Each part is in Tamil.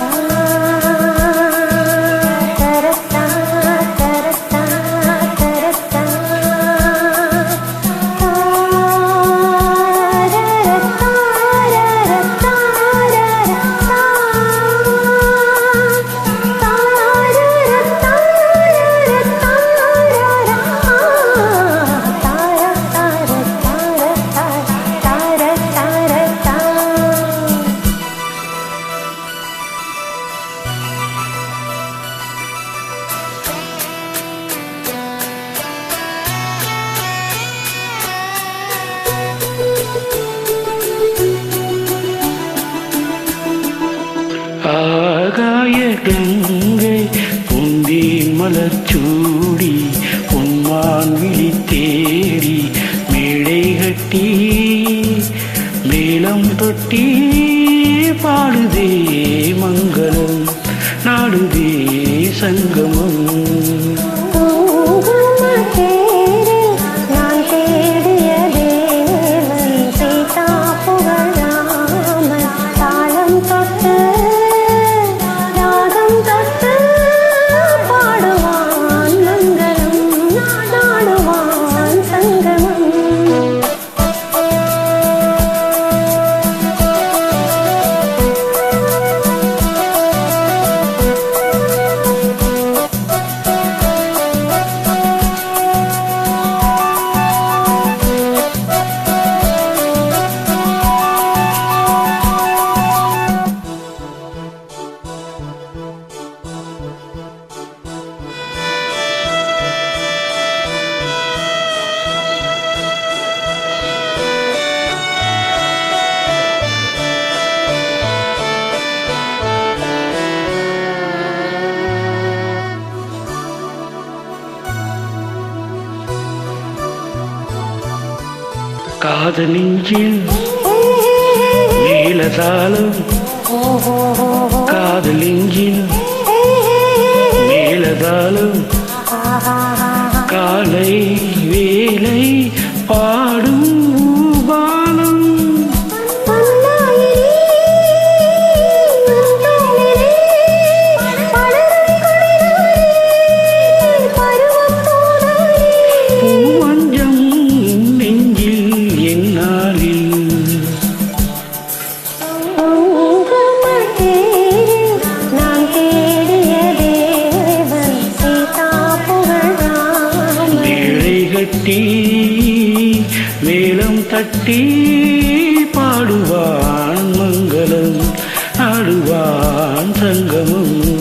fire. ஆகாய கங்கை புந்தி மலச்சூடி பொன்மான் விழி தேடி மேடை கட்டி மேளம் தொட்டி பாடுதே மங்களம் நாடுதே சங்கமம். காத நெஞ்சில் நீலதாளம் காதலிஞ்சில் மேளம் தட்டி பாடுவான் மங்களம் ஆடுவான் சங்கமும்.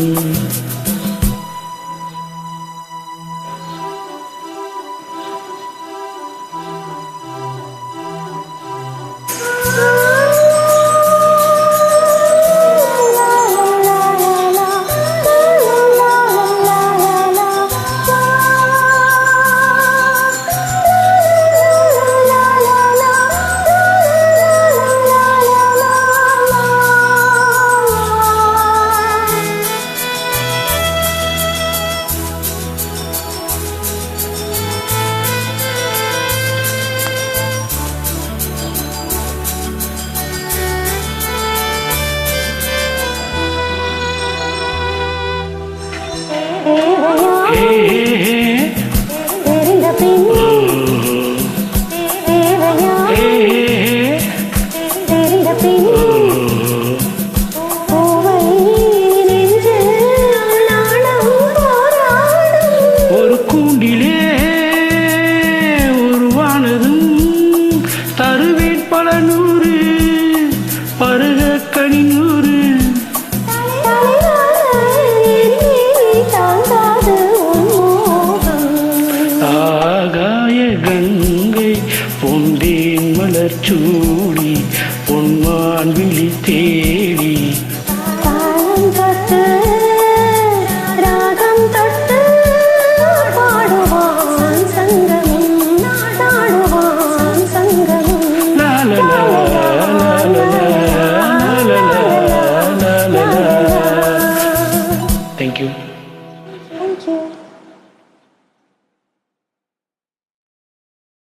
சூடி பொன்மான் விழி தேடி தாளம் Thank you.